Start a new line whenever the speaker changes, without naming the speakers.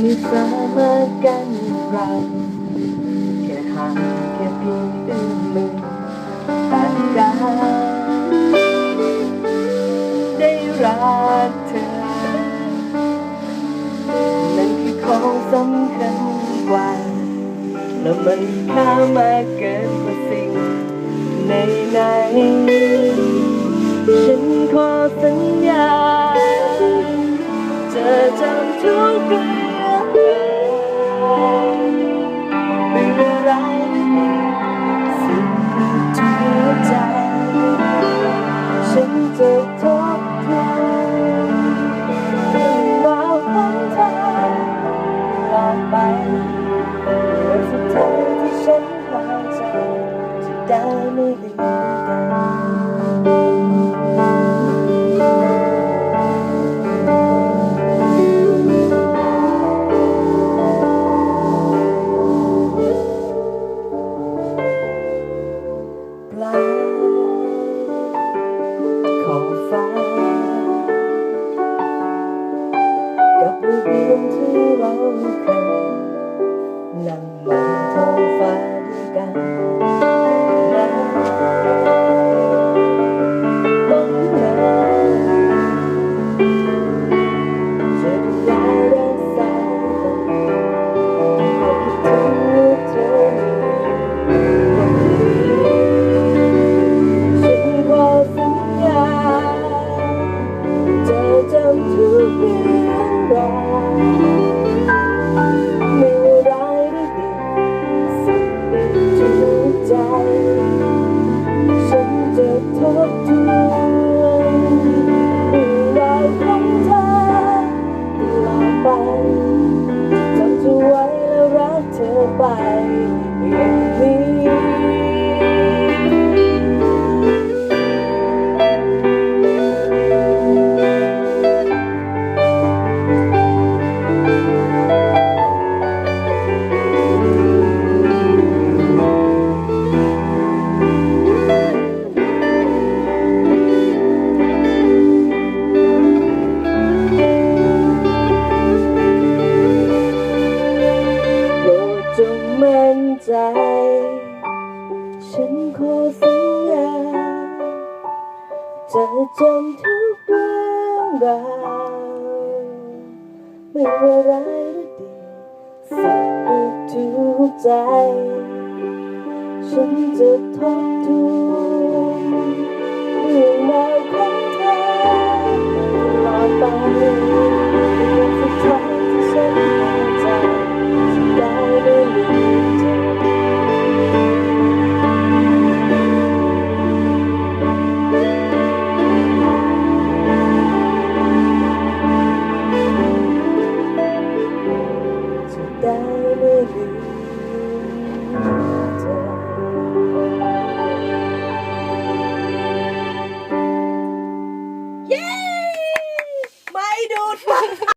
ไม่สามารถกันเราแค่ห่างแค่เพียงเอื้อมมือต่างกันได้รักเธอ นั่นคือของสำคัญกว่า และมันค่ามากเกินกว่าสิ่งในไหนๆฉันขอสัญญา จะจำทุกเรื่อง คยนั่งมองท้องฟ้าด้วยกัน มั่นใจ ฉันขอสัญญาจะจำทุกเรื่องราวไม่ว่าร้ายหรือดีสุขทุกใจ ฉันจะทบทวน